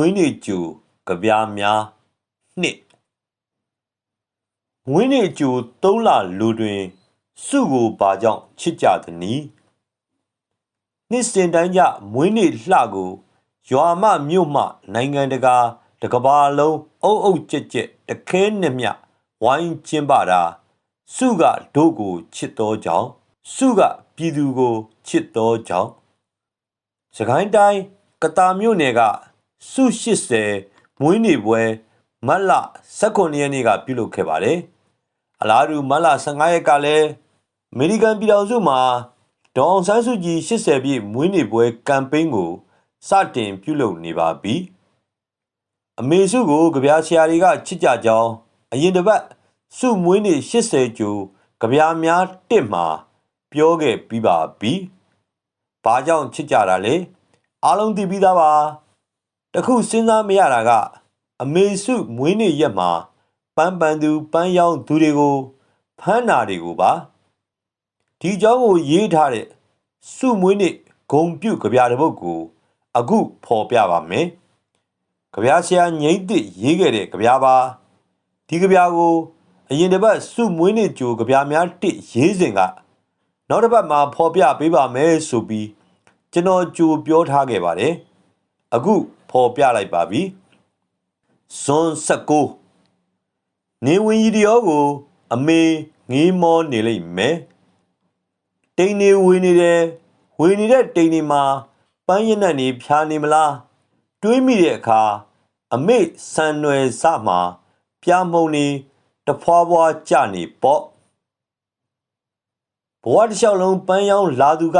ွေးနေ့ကြိုကြပြားများနှစ်မွေးနေ့ကြိုသုံးလလူတွင် စုကိုဘာကြောင့်ချစ်ကြသနည်းနှစ်စဉ်တိုင်းကြမွေးနေ့လှကိုရွာမမြို့မှနိုင်ငံတကာတကဘာလုံးအုပ်အုပ်ကြက်ကြက်တခဲနဲ့မြဝိုင်းကျင်းပတာစုကတို့ကိုချစ်သောကြောင့်စုကပြည်သူကိုချစ်သောကြောင့်စကိုင်းတိုင်းကတာမြို့နယ်က စု80မွေးနေ့ပွဲမတ်လ19ရက်နေ့ကပြုလုပ်ခဲ့ပါတယ်အလားတူမတ်လ15ရက်ကလည်းအမေရိကန်ပြည်ထောင်စုမှာဒေါအောင်ဆန်းစုကြည်80ပြည့်မွေးနေ့ပွဲကမ်ပိန်းကိုစတင်ပြုလုပ်နေပါပြီအမေစုကိုကြပြားဆရာတွေကချစ်ကြကြောင်းအရင်တစ်ပတ်စုမွေးနေ့80ကျိုးကြပြားများတစ်မှာပြောခဲ့ပြီးပါပြီ။ဘာကြောင့်ချစ်ကြတာလဲအားလုံးသိပြီးသားပါ။ တခုစဉ်းစားမရတာကအမေစုမွေးနေ့ရက်မှာပန်းပန်သူပန်းရောင်းသူတွေကိုဖမ်းနာတွေကိုပါဒီเจ้าကိုရေးထားတဲ့စုမွေးနေ့ဂုံပြုတ်ကြပြတဲ့ပုတ်ကိုအခုဖော်ပြပါမယ်။ကြပြဆရာငိမ့်တစ်ရေးခဲ့တဲ့ကြပြပါဒီကြပြကိုအရင်တစ်ပတ်စုမွေးနေ့ကြိုကြပြများတစ်ရေးစဉ်ကနောက်တစ်ပတ်မှာဖော်ပြပေးပါမယ်ဆိုပြီးကျွန်တော်ကြိုပြောထားခဲ့ပါတယ်။အခု ဖော်ပြလိုက်ပါပြီ။ဇွန်19နေဝင်ရီရောကို အမေငေးမောနေလိမ့်မယ်။တိန်နေဝေနေတယ်ဝေနေတဲ့တိန်နေမှာပန်းရနက်နေဖြာနေမလားတွေးမိတဲ့အခါအမေဆန်နွယ်စမှာပြာမုံနေတဖွာဖွာကြနေပေါ့ဘဝတစ်လျှောက်လုံးပန်းရောင်းလာသူက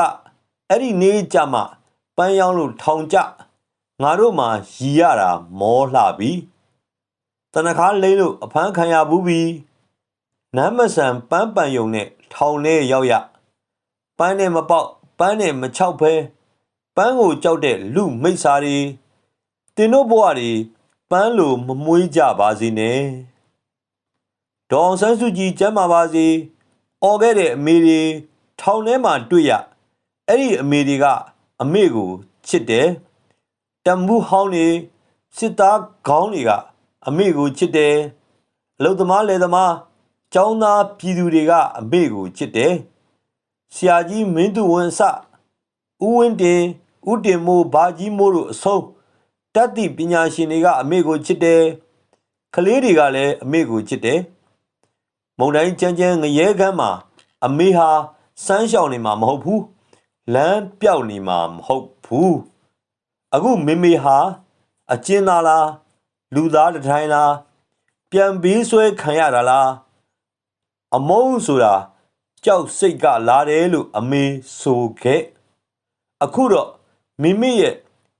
အဲ့ဒီနေ့ကြမှာပန်းရောင်းလို့ထောင်ကြ ငါတို့မှရီရတာမောလှပြီတနခါလိမ့်လို့အဖမ်းခံရဘူးပြီနမ်းမဆန်ပန်းပန်ယုံနဲ့ထောင်ထဲရောက်ရပန်းနဲ့မပေါက်ပန်းနဲ့မချောက်ဖဲပန်းကိုကြောက်တဲ့လူမိတ်စာတွေတင်တို့ဘဝတွေပန်းလိုမမွေးကြပါစေနဲ့ဒေါအောင်ဆန်းစုကြည်ကျမ်းပါပါစေ။အော်ခဲ့တဲ့အမေတွေထောင်ထဲမှာတွေ့ရအဲ့ဒီအမေတွေကအမေကိုချစ်တယ်။ တမှုဟောင်းနေစစ်သားခေါင်းတွေကအမေကိုချစ်တယ်။အလုသမားလေသမားចောင်းသားပြည်သူတွေကအမေကိုချစ်တယ်။ဆရာကြီးမင်းသူဝင်းစဦးဝင်းတင်ဦးတင်မိုးဘာကြီးမိုးတို့အဆုံးတတ်တိပညာရှင်တွေကအမေကိုချစ်တယ်။ကလေးတွေကလည်းအမေကိုချစ်တယ်။မုံတိုင်းကြမ်းကြမ်းငရဲကမ်းမှာအမေဟာစမ်းရှောင်နေမှာမဟုတ်ဘူးလမ်းပြောက်နေမှာမဟုတ်ဘူး အခုမေမေဟာအကျဉ်းသားလားလူသားတစ်ထိုင်လားပြန်ပြီးဆွဲခံရတာလားအမုန်းဆိုတာကြောက်စိတ်ကလာတယ်လို့အမေဆိုခဲ့အခုတော့မိမိရဲ့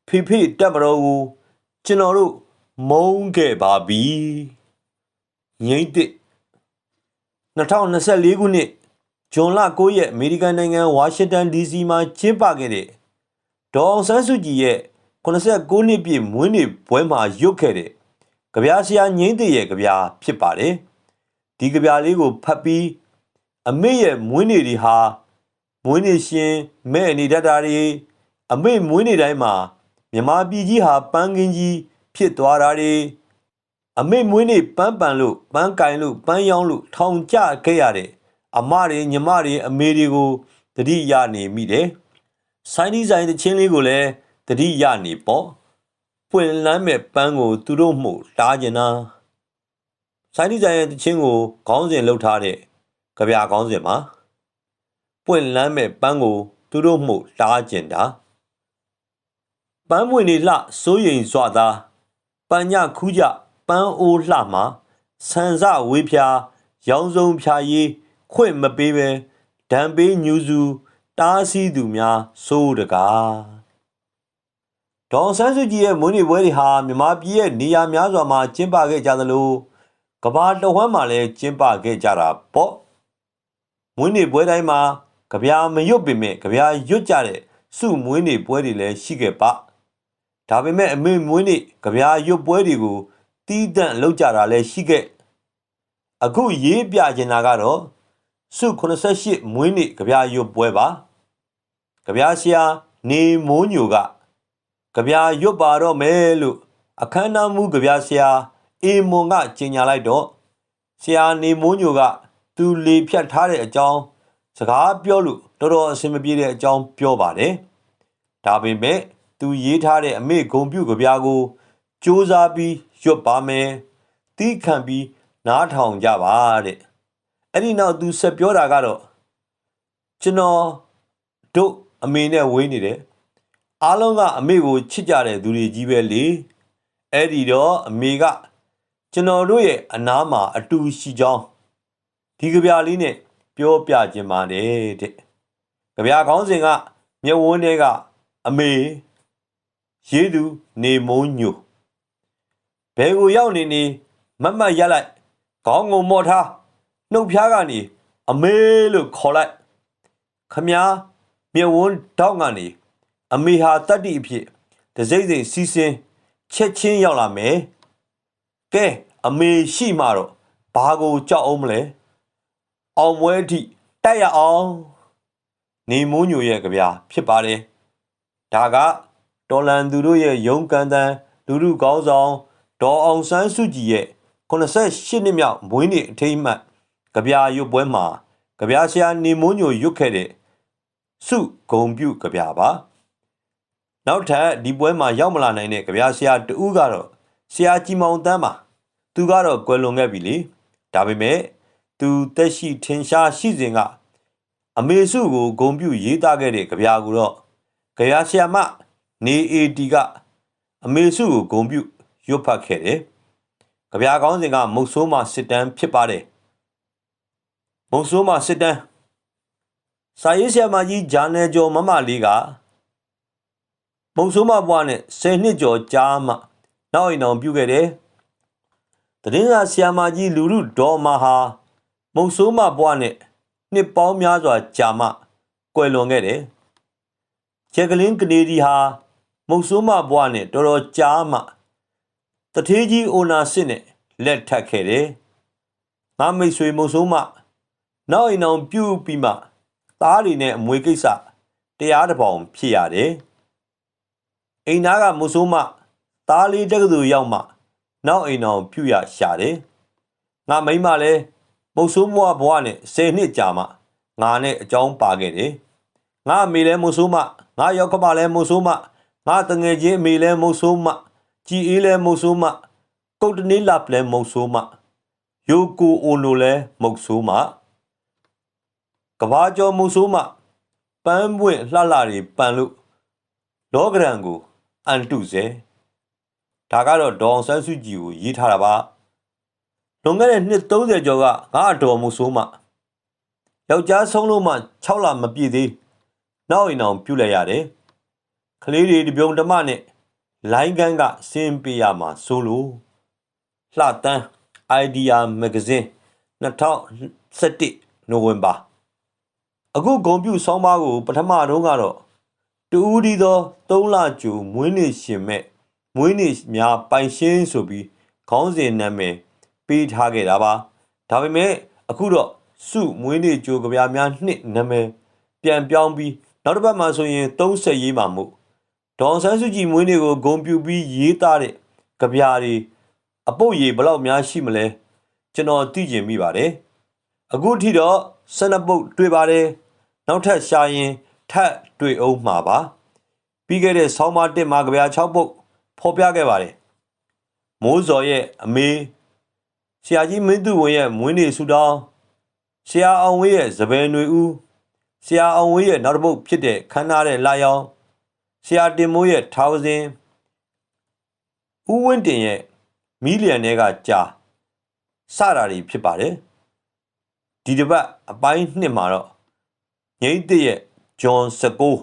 ဖေဖေတက်မတော်ကိုကျွန်တော်တို့မုန်းခဲ့ပါပြီငိမ့်တဲ့2024ခုနှစ်ဇွန်လ9ရက်အမေရိကန်နိုင်ငံဝါရှင်တန် DC မှာကျင်းပခဲ့တဲ့ဒေါအောင်ဆန်းစုကြည်ရဲ့ 89နှစ်ပြည့်မွေးနေ့ပွဲမှာရုပ်ခဲ့တဲ့ကြပြားဆရာငိမ့်တဲ့ရဲ့ကြပြားဖြစ်ပါတယ်ဒီကြပြားလေးကိုဖတ်ပြီးအမေရဲ့မွေးနေ့တွေဟာမွေးနေ့ရှင်မဲ့အနေတတ်တာတွေအမေမွေးနေ့တိုင်းမှာမြမပြည်ကြီးဟာပန်းကင်းကြီးဖြစ်သွားတာတွေအမေမွေးနေ့ပန်းပန်လို့ပန်းကင်လို့ပန်းရောင်းလို့ထောင်ကျခဲ့ရတဲ့အမတွေညီမတွေအမေတွေကိုတတိရနေမိတယ်။ဆိုင်းဒီဇိုင်းတချင်းလေးကိုလည်း တတိရနေပေါ့။ပွင့်လန်းမဲ့ပန်းကို သူတို့မှုတားကျင်တာ။ဆိုင်းဒီဇိုင်းရဲ့တချင်းကိုခေါင်းစဉ်လှုပ်ထားတဲ့ကြပြခေါင်းစဉ်မှာပွင့်လန်းမဲ့ပန်းကို သူတို့မှုတားကျင်တာ။ပန်းမွေနေလှစိုးရိမ်စွာသာပညာခူးကြပန်းအိုးလှမှာဆန်စဝေးဖြာ ရောင်းစုံဖြာရေးခွင့်မပေးပဲဒံပေးညူစုတားဆီးသူများစိုးတကား ဒေါန်ဆန်းစုကြည်ရဲ့မွေးနေ့ပွဲတွေဟာမြမပြည်ရဲ့နေရာများစွာမှာကျင်းပခဲ့ကြသလိုကဘာတဝမ်းမှာလည်းကျင်းပခဲ့ကြတာပေါ့မွေးနေ့ပွဲတိုင်းမှာကြပြာမရွတ်ပေမဲ့ကြပြာရွတ်ကြတဲ့စုမွေးနေ့ပွဲတွေလည်းရှိခဲ့ပါဒါပေမဲ့အမေမွေးနေ့ကြပြာရွတ်ပွဲတွေကိုတီးတန့်လောက်ကြတာလည်းရှိခဲ့အခုရေးပြချင်တာကတော့စု88မွေးနေ့ကြပြာရွတ်ပွဲပါကြပြာဆရာနေမိုးညိုက ကြပြာရွတ်ပါတော့မယ်လို့အခမ်းအနားမှုကြပြဆရာအေမွန်ကကြေညာလိုက်တော့ဆရာနေမိုးညိုကသူလေဖြတ်ထားတဲ့အကြောင်းစကားပြောလို့တော်တော်အဆင်မပြေတဲ့အကြောင်းပြောပါတယ်ဒါပေမဲ့သူရေးထားတဲ့အမေဂုံပြုကြပြကိုစူးစမ်းပြီးရွတ်ပါမယ်တီးခံပြီးနားထောင်ကြပါတဲ့အဲ့ဒီနောက်သူဆက်ပြောတာကတော့ကျွန်တော်တို့အမေနဲ့ဝေးနေတယ် အားလုံးကအမေကိုချစ်ကြတဲ့သူတွေကြီးပဲလေအဲ့ဒီတော့အမေကကျွန်တော်တို့ရဲ့အနားမှာအတူရှိကြောင်းဒီကြပြလေးနဲ့ပြောပြခြင်းပါတယ်တဲ့ကြပြခေါင်းစဉ်ကမြဝန်းတဲကအမေရေးသူနေမုံညိုဘယ်ကိုရောက်နေနေမတ်မတ်ရက်လိုက်ခေါင်းငုံမော့ထားနှုတ်ဖျားကနေအမေလို့ခေါ်လိုက်ခမားမြဝန်းတောက်ကနေ အမေဟာတတ္တိအဖြစ်တစိမ့်စိမ့်စီးစင်းချက်ချင်းရောက်လာမယ်ကဲအမေရှိမှတော့ဘာကိုကြောက်အောင်မလဲအောင်ပွဲအထိတိုက်ရအောင်နေမိုးညိုရဲ့ကြပြဖြစ်ပါတယ်ဒါကတော်လန်သူတို့ရဲ့ရုံးကန်တန်းလူလူကောင်းဆောင်ဒေါ်အောင်ဆန်းစုကြည်ရဲ့88နှစ်မြောက်မွေးနေ့အထိမ်းအမှတ်ကြပြရွတ်ပွဲမှာကြပြဆရာနေမိုးညိုရွတ်ခဲ့တဲ့စုဂုံပြုကြပြပါ နောက်ထပ်ဒီပွဲမှာရောက်မလာနိုင်တဲ့ကြပြဆရာတူးကတော့ဆရာကြီးမောင်တန်းပါသူကတော့ကွယ်လွန်ခဲ့ပြီလေဒါပေမဲ့သူတက်ရှိထင်ရှားရှိစဉ်ကအမေစုကိုဂုံပြုရေးသားခဲ့တဲ့ကြပြကိုတော့ကြပြဆရာမနေအေတီကအမေစုကိုဂုံပြုရွတ်ဖတ်ခဲ့တယ်ကြပြကောင်းစဉ်ကမုတ်ဆိုးမှာစစ်တမ်းဖြစ်ပါတယ်မုတ်ဆိုးမှာစစ်တမ်းစာရေးဆရာမကြီးဂျာနယ်ကျော်မမလေးက မုတ်ဆိုးမဘွားနဲ့10နှစ်ကျော်ကြာမှနောက်အိမ်အောင်ပြုခဲ့တယ်။တရင်စာဆရာမကြီးလူလူဒေါ်မဟာမုတ်ဆိုးမဘွားနဲ့နှစ်ပေါင်းများစွာကြာမှကွယ်လွန်ခဲ့တယ်။ချက်ကလင်းကနေဒီဟာမုတ်ဆိုးမဘွားနဲ့တော်တော်ကြာမှတထေးကြီးအိုနာစစ်နဲ့လက်ထပ်ခဲ့တယ်။ငါမိတ်ဆွေမုတ်ဆိုးမနောက်အိမ်အောင်ပြုပြီးမှသားတွေနဲ့အမွေကိစ္စတရားတစ်ပေါင်ဖြစ်ရတယ်။ အိမ်သားကမုတ်ဆိုးမသားလေးတက္ကသိုလ်ရောက်မှနောက်အိမ်အောင်ပြုရရှာတယ်။ငါမိမလည်းမုတ်ဆိုးမွားဘဝနဲ့10နှစ်ကြာမှငါနဲ့အကြောင်းပါခဲ့တယ်။ငါအမေလည်းမုတ်ဆိုးမငါရောက်ကမလည်းမုတ်ဆိုးမငါတငယ်ချင်းအမေလည်းမုတ်ဆိုးမကြည်အေးလည်းမုတ်ဆိုးမကုတ်တနီလပ်လည်းမုတ်ဆိုးမယိုကိုအိုနိုလည်းမုတ်ဆိုးမကဘာကျော်မုတ်ဆိုးမပန်းပွင့်လှလှတွေပန်လို့လောကရန်ကို အန်တုစေဒါကတော့ဒေါအောင်ဆန်းစုကြည်ကိုရေးထားတာပါလွန်ခဲ့တဲ့နှစ်30ကျော်ကငါအတော်မူဆိုးမှယောက်ျားဆုံးလို့မှ6လမပြည့်သေးနောက်အိမ်အောင်ပြုတ်လိုက်ရတယ်ကလေးတွေတပြုံတမနဲ့လိုင်းကန်းကစင်းပေးရမှာဆိုလို့လှတန်း idea magazine 2017နိုဝင်ဘာအခုဂုံပြူဆောင်းပါးကိုပထမတော့ကတော့ တူဦးဒီသော3လကျူမွေးနေ့ရှင်မဲ့မွေးနေ့များပိုင်ရှင်းဆိုပြီးခေါင်းစဉ်နာမည်ပေးထားခဲ့တာပါဒါပေမဲ့အခုတော့စုမွေးနေ့ကြိုကြပြများနှစ်နာမည်ပြန်ပြောင်းပြီးနောက်တစ်ပတ်မှဆိုရင်30ရေးမှာမို့ဒေါန်ဆန်းစုကြည်မွေးနေ့ကိုဂုံပြူပြီးရေးသားတဲ့ကြပြတွေအပုတ်ရည်ဘလောက်များရှိမလဲကျွန်တော်သိကျင်မိပါတယ်အခုထိတော့12ပုတ်တွေ့ပါတယ်နောက်ထပ်ရှာရင် ထပ်တွေ့အောင်မှာပါပြီးခဲ့တဲ့ဆောင်းပါးတစ်မှာကြပြ6ပုတ်ဖော်ပြခဲ့ပါတယ်မိုးစော်ရဲ့အမေဆရာကြီးမင်းသူဝင်ရဲ့မွေးနေ့ဆူတောင်းဆရာအောင်ဝေးရဲ့စပယ်ຫນွေဦးဆရာအောင်ဝေးရဲ့နောက်တစ်ပုတ်ဖြစ်တဲ့ခန်းနာတဲ့လာရောင်ဆရာတင်မိုးရဲ့ထောင်စင်ဦးဝင်းတင်ရဲ့မီလီယံတွေကကြာစတာတွေဖြစ်ပါတယ်ဒီတစ်ပတ်အပိုင်းနှစ်မှာတော့ငိမ့်တဲ့ရဲ့ ဂျွန်စကို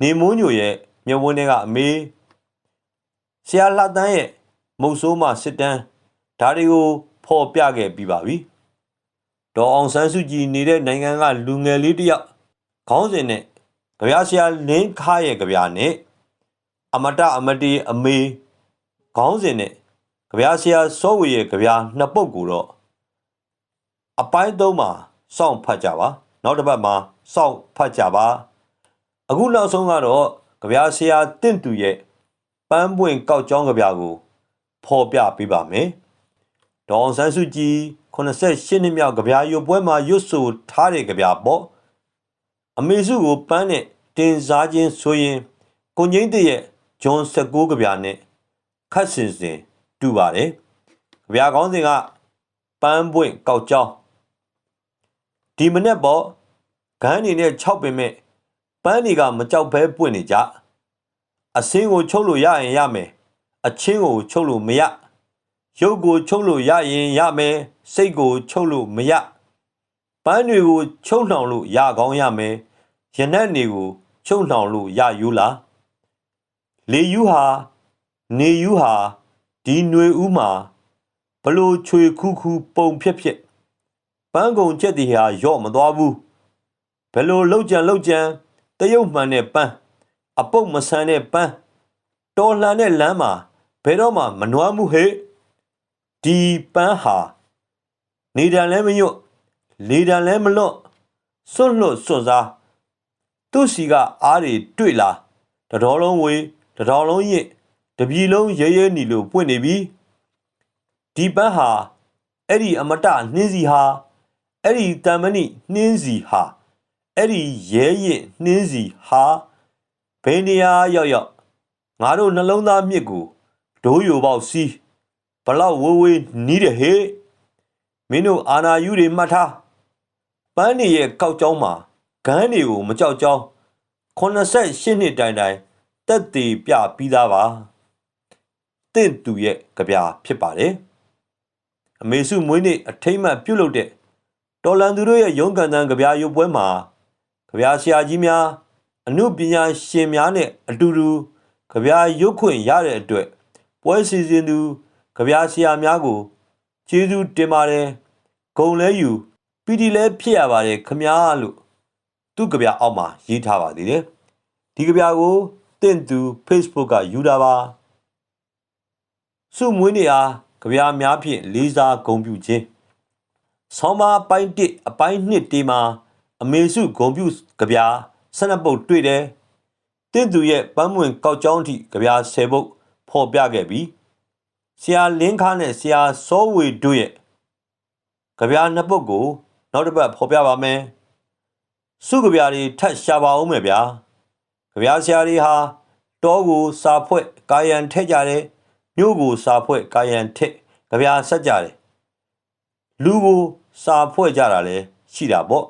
နေမိုးညိုရဲ့မြဝန်းတွေကအမေဆရာလှတန်းရဲ့မုတ်ဆိုးမှစစ်တမ်းဒါတွေကိုဖော်ပြခဲ့ပြီးပါပြီဒေါ်အောင်ဆန်းစုကြည်နေတဲ့နိုင်ငံကလူငယ်လေးတယောက်ခေါင်းစဉ်နဲ့ကြပြဆရာလင်းခါရဲ့ကြပြနဲ့အမတအမတီအမေခေါင်းစဉ်နဲ့ကြပြဆရာစောဝေရဲ့ကြပြနှစ်ပုတ်ကိုတော့အပိုင်းသုံးမှာစောင့်ဖတ်ကြပါ နောက်တစ်ပတ်မှာ စောင့်ဖတ်ကြပါအခုနောက်ဆုံးကတော့ကြပြဆရာတင့်သူရဲ့ပန်းပွင့်ကောက်ကြောင်းကြပြကိုဖော်ပြပေးပါမယ်။ဒေါအောင်ဆန်းစုကြည်88နှစ်မြောက်ကြပြရွတ်ပွဲမှာရွတ်ဆိုထားတဲ့ကြပြပေါ့။အမေစုကိုပန်းနဲ့တင်စားခြင်းဆိုရင်ကိုငိမ့်တဲ့ရဲ့ဂျွန်19ကြပြနဲ့ခတ်စင်စင်တူပါတယ်။ကြပြကောင်းစဉ်ကပန်းပွင့်ကောက်ကြောင်းဒီမနေ့ပေါ့ ဂန်းနေနဲ့6ပင်မဲ့ပန်းတွေကမကြောက်ဘဲပွင့်နေကြအစင်းကိုချုပ်လို့ရရင်ရမယ်အချင်းကိုချုပ်လို့မရရုပ်ကိုချုပ်လို့ရရင်ရမယ်စိတ်ကိုချုပ်လို့မရပန်းတွေကိုချုပ်နှောင်လို့ရကောင်းရမယ်ရနက်တွေကိုချုပ်နှောင်လို့ရယူလားလေယူဟာနေယူဟာဒီຫນွေဥမှာဘလို့ချွေခူးခူးပုံဖြစ်ဖြစ်ပန်းကုံချက်တီဟာရော့မသွားဘူး ဘယ်လိုလှုပ်ကြံလှုပ်ကြံတရုတ်မှန်တဲ့ပန်းအပုတ်မဆန်တဲ့ပန်းတော်လှန်တဲ့လမ်းမှာဘယ်တော့မှမနွားမှုဟဲ့ဒီပန်းဟာနေတံလည်းမညွတ်လေတံလည်းမလွတ်စွန့်လွတ်စွန့်စားသူ့စီကအားတွေတွေ့လာတတော်လုံးဝေးတတော်လုံးရင့်တပြီလုံးရဲရဲနီလို့ပွင့်နေပြီဒီပန်းဟာအဲ့ဒီအမတနှင်းစီဟာအဲ့ဒီတမဏိနှင်းစီဟာ အဲ့ဒီရဲရင်နှင်းစီဟာဘယ်နေရာရောက်ရောက်ငါတို့နှလုံးသားမြစ်ကိုဒိုးယိုပေါက်စီးဘလောက်ဝေးဝေးနီးတယ်ဟေ့မင်းတို့အာနာယူတွေမှတ်ထားပန်းနေရဲ့ကောက်ကြောင်းမှာဂန်းတွေကိုမကြောက်ကြောင်း88နှစ်တိုင်တိုင်တက်တည်ပြပြီးသားပါတင့်သူရဲ့ကြပြဖြစ်ပါတယ်အမေစုမွေးနေ့အထိမ့်မှတ်ပြုတ်လုပ်တဲ့တော်လန်သူတို့ရဲ့ရုံးကန်တန်းကြပြရုပ်ပွဲမှာ ကြပြဆရာကြီးများအမှုပညာရှင်များနဲ့အတူတူကြပြရုပ်ခွင့်ရတဲ့အတွက်ပွဲစီစဉ်သူကြပြဆရာများကိုကျေးဇူးတင်ပါတယ်ဂုံလဲယူပီတီလဲဖြစ်ရပါတယ်ခမားလို့သူ့ကြပြအောက်မှာရေးထားပါသေးတယ်ဒီကြပြကိုတင့်သူ Facebook ကယူတာပါစုမွေးနေအားကြပြများဖြင့်လေးစားဂုံပြုခြင်းဆောင်းပါအပိုင်း1အပိုင်း2တေးမှာ အမေစုဂုံပြုကြပြ12ပုတ်တွေ့တယ်တင့်သူရဲ့ပန်းမွင်ကောက်ကြောင်းထိကြပြ10ပုတ်ဖော်ပြခဲ့ပြီးဆရာလင်းခါနဲ့ဆရာစောဝေတို့ရဲ့ကြပြနှစ်ပုတ်ကို နောက်တစ်ပတ်ဖော်ပြပါမယ်စုကြပြတွေထပ်ရှာပါအောင်မယ်ဗျာကြပြဆရာတွေဟာတောကိုစာဖွဲ့ကာယံထက်ကြတယ်မြို့ကိုစာဖွဲ့ကာယံထက်ကြပြဆက်ကြတယ်လူကိုစာဖွဲ့ကြတာလည်းရှိတာပေါ့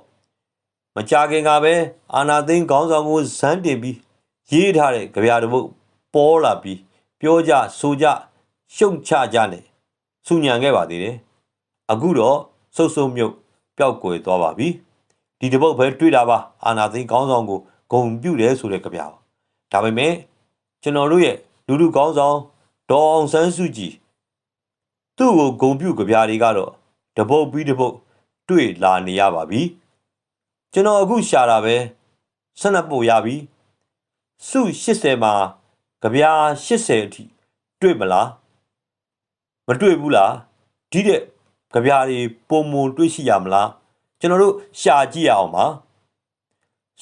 မကြခင်ကပဲအာနာသိန်းခေါင်းဆောင်ကိုဇန်းတင်ပြီးရေးထားတဲ့ကြပြတစ်ပုတ်ပေါ်လာပြီးပြောကြဆိုကြရှုံချကြနဲ့စူညံခဲ့ပါသေးတယ်အခုတော့စုပ်စုပ်မြုပ်ပျောက်ကွယ်သွားပါပြီဒီတစ်ပုတ်ပဲတွေ့တာပါအာနာသိန်းခေါင်းဆောင်ကိုဂုံပြုတ်တယ်ဆိုတဲ့ကြပြပါဒါပေမဲ့ကျွန်တော်တို့ရဲ့လူလူခေါင်းဆောင်ဒေါ်အောင်ဆန်းစုကြည်သူ့ကိုဂုံပြုတ်ကြပြတွေကတော့တပုတ်ပြီးတပုတ်တွေ့လာနေရပါပြီ ကျွန်တော်အခုရှာတာပဲဆက်နှစ်ပို့ရပြီစု80မှာကြပြာ80အထိတွေ့မလားမတွေ့ဘူးလားဒီတဲ့ကြပြာတွေပုံမုံတွေ့ရှိရမလားကျွန်တော်တို့ရှာကြည့်ရအောင်ပါ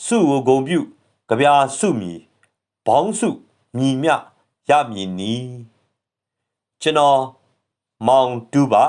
စုကိုဂုံပြုကြပြာစုမီဘောင်းစုမြည်မြရမည်နီကျွန်တော်မောင်တူပါ